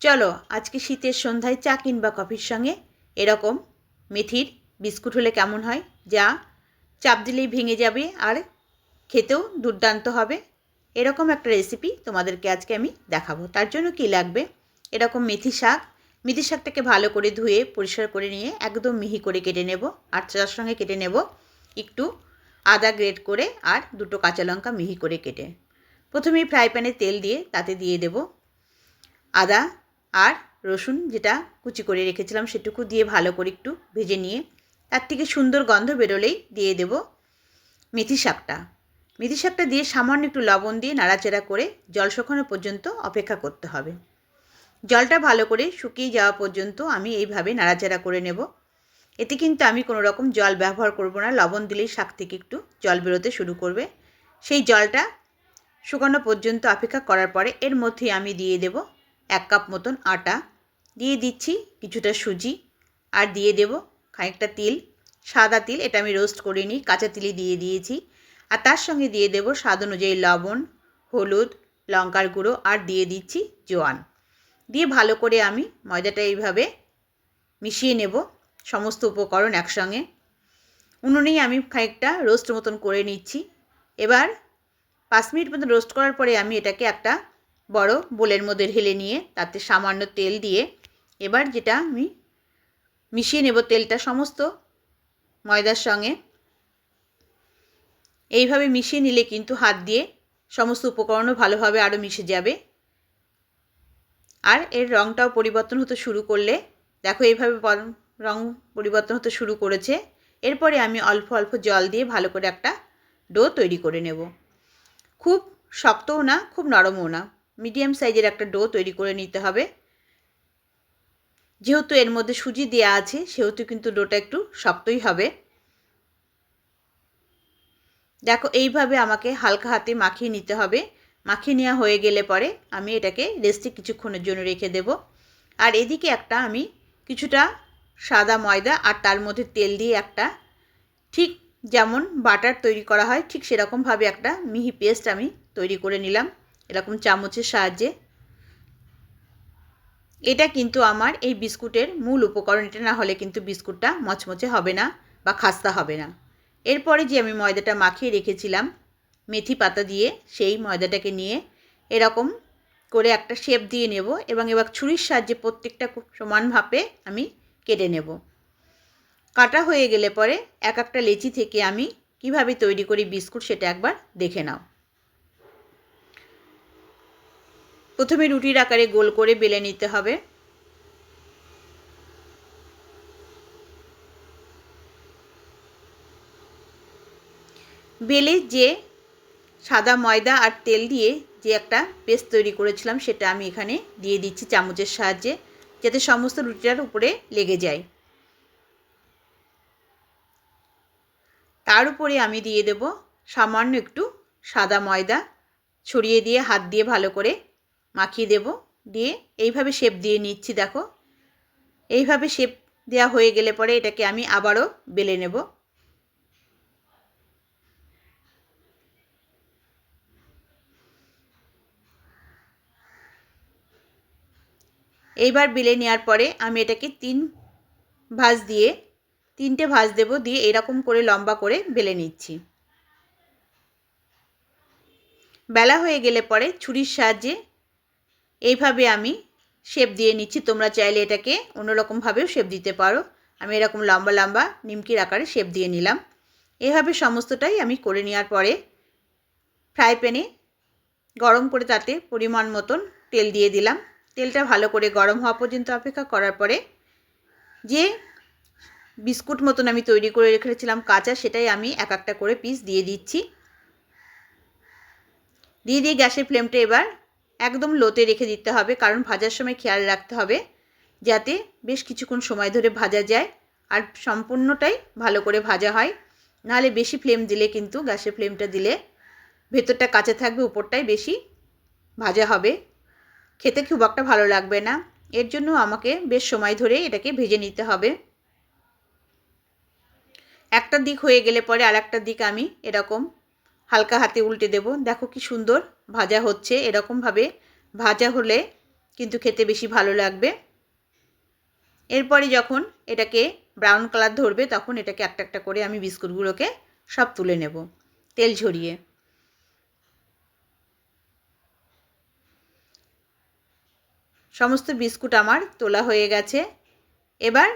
চলো, আজকে শীতের সন্ধ্যায় চা কিংবা কফির সঙ্গে। এরকম মেথির বিস্কুট হলে কেমন হয়? যা চাপ দিলেই ভেঙে যাবে আর খেতেও দুর্দান্ত হবে। এরকম একটা রেসিপি তোমাদেরকে আজকে আমি দেখাবো। তার জন্য কি লাগবে? এরকম মেথি শাক, মেথি শাকটাকে ভালো করে ধুয়ে, পরিষ্কার করে নিয়ে একদম মিহি করে কেটে নেব। আর চার সঙ্গে কেটে নেব একটু আদা গ্রেট করে আর দুটো কাঁচা লঙ্কা মিহি করে কেটে। প্রথমেই ফ্রাই প্যানে তেল দিয়ে তাতে দিয়ে দেব আদা আর রসুন যেটা কুচি করে রেখেছিলাম সেটুকু দিয়ে ভালো করে একটু ভেজে নিয়ে, তার থেকে সুন্দর গন্ধ বেরোলেই দিয়ে দেব মেথি শাকটা। মেথি শাকটা দিয়ে সামান্য একটু লবণ দিয়ে নাড়াচাড়া করে জল শুকানো পর্যন্ত অপেক্ষা করতে হবে। জলটা ভালো করে শুকিয়ে যাওয়া পর্যন্ত আমি এইভাবে নাড়াচাড়া করে নেব। এতে কিন্তু আমি কোনো রকম জল ব্যবহার করব না, লবণ দিলেই শাক থেকে একটু জল বেরোতে শুরু করবে। সেই জলটা শুকানো পর্যন্ত অপেক্ষা করার পরে এর মধ্যে আমি দিয়ে দেব এক কাপ মতন আটা, দিয়ে দিচ্ছি কিছুটা সুজি আর দিয়ে দেব খানিকটা তিল, সাদা তিল, এটা আমি রোস্ট করে নিই, কাঁচা তিলই দিয়ে দিয়েছি। আর তার সঙ্গে দিয়ে দেব স্বাদ অনুযায়ী লবণ, হলুদ, লঙ্কার গুঁড়ো আর দিয়ে দিচ্ছি জোয়ান। দিয়ে ভালো করে আমি ময়দাটা এইভাবে মিশিয়ে নেব সমস্ত উপকরণ একসঙ্গে। উনুনেই আমি খানিকটা রোস্ট মতন করে নিচ্ছি। এবার পাঁচ মিনিট মতন রোস্ট করার পরে আমি এটাকে একটা বড় বোলের মধ্যে ঢেলে নিয়ে তাতে সামান্য তেল দিয়ে এবার যেটা আমি মিশিয়ে নেব তেলটা সমস্ত ময়দার সঙ্গে। এইভাবে মিশিয়ে নিলে কিন্তু হাত দিয়ে সমস্ত উপকরণও ভালোভাবে আরও মিশে যাবে। আর এর রঙটাও পরিবর্তন হতে শুরু করলে, দেখো এইভাবে রং পরিবর্তন হতে শুরু করেছে। এরপরে আমি অল্প অল্প জল দিয়ে ভালো করে একটা ডো তৈরি করে নেব। খুব শক্তও না, খুব নরমও না। মিডিয়াম সাইজের একটা ডো তৈরি করে নিতে হবে। যেহেতু এর মধ্যে সুজি দেওয়া আছে, সেহেতু কিন্তু ডোটা একটু শক্তই হবে। দেখো, এইভাবে আমাকে হালকা হাতে মাখিয়ে নিতে হবে। মাখিয়ে নেওয়া হয়ে গেলে পরে আমি এটাকে রেস্টে কিছুক্ষণের জন্য রেখে দেব। আর এদিকে একটা আমি কিছুটা সাদা ময়দা আর তার মধ্যে তেল দিয়ে একটা ঠিক যেমন বাটার তৈরি করা হয়, ঠিক সেরকমভাবে একটা মিহি পেস্ট আমি তৈরি করে নিলাম। এরকম চামচের সাহায্যে। এটা কিন্তু আমার এই বিস্কুটের মূল উপকরণ। এটা না হলে কিন্তু বিস্কুটটা মচমচে হবে না বা খাস্তা হবে না। এরপরে যে আমি ময়দাটা মাখিয়ে রেখেছিলাম, মেথি পাতা দিয়ে, সেই ময়দাটাকে নিয়ে এরকম করে একটা শেপ দিয়ে নেব এবং এবার ছুরির সাহায্যে প্রত্যেকটা সমান ভাপে আমি কেটে নেব। কাটা হয়ে গেলে পরে এক একটা লেচি থেকে আমি কীভাবে তৈরি করি বিস্কুট সেটা একবার দেখে নাও। প্রথমে রুটির আকারে গোল করে বেলে নিতে হবে। বেলে যে সাদা ময়দা আর তেল দিয়ে যে একটা পেস্ট তৈরি করেছিলাম, সেটা আমি এখানে দিয়ে দিচ্ছি চামচের সাহায্যে, যাতে সমস্ত রুটিটার উপরে লেগে যায়। তার উপরে আমি দিয়ে দেব সামান্য একটু সাদা ময়দা, ছড়িয়ে দিয়ে হাত দিয়ে ভালো করে মাখিয়ে দেব। দিয়ে এইভাবে শেপ দিয়ে নিচ্ছি, দেখো। এইভাবে শেপ দেওয়া হয়ে গেলে পরে এটাকে আমি আবারও বেলে নেব। এইবার বেলে নেওয়ার পরে আমি এটাকে তিন ভাঁজ দিয়ে, তিনটে ভাঁজ দেব দিয়ে এরকম করে লম্বা করে বেলে নিচ্ছি। বেলা হয়ে গেলে পরে ছুরির সাহায্যে এইভাবে আমি শেপ দিয়ে নিচ্ছি। তোমরা চাইলে এটাকে অন্যরকমভাবেও শেপ দিতে পারো। আমি এরকম লম্বা লম্বা নিমকির আকারে শেপ দিয়ে নিলাম। এভাবে সমস্তটাই আমি করে নেওয়ার পরে ফ্রাই প্যানে গরম করে তাতে পরিমাণ মতন তেল দিয়ে দিলাম। তেলটা ভালো করে গরম হওয়া পর্যন্ত অপেক্ষা করার পরে যে বিস্কুট মতন আমি তৈরি করে রেখেছিলাম কাঁচা, সেটাই আমি এক একটা করে পিস দিয়ে দিচ্ছি। দিয়ে দিয়ে গ্যাসের ফ্লেমটা এবার একদম লোতে রেখে দিতে হবে, কারণ ভাজার সময় খেয়াল রাখতে হবে, যাতে বেশ কিছুক্ষণ সময় ধরে ভাজা যায় আর সম্পূর্ণটাই ভালো করে ভাজা হয়। নাহলে বেশি ফ্লেম দিলে কিন্তু, গ্যাসের ফ্লেমটা দিলে ভেতরটা কাঁচা থাকবে, উপরটাই বেশি ভাজা হবে। খেতে খুব একটা ভালো লাগবে না। এর জন্য আমাকে বেশ সময় ধরে এটাকে ভেজে নিতে হবে। একটা দিক হয়ে গেলে পরে আর একটা দিক আমি এরকম হালকা হাতে উল্টে দেব। দেখো কি সুন্দর ভাজা হচ্ছে। এরকমভাবে ভাজা হলে কিন্তু খেতে বেশি ভালো লাগবে। এরপরে যখন এটাকে ব্রাউন কালার ধরবে, তখন এটাকে একটা একটা করে আমি বিস্কুটগুলোকে সব তুলে নেব তেল ঝরিয়ে। সমস্ত বিস্কুট আমার তোলা হয়ে গেছে। এবার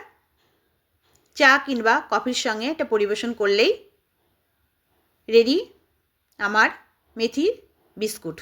চা কিংবা কফির সঙ্গে এটা পরিবেশন করলেই রেডি আমার মেথির বিস্কুট।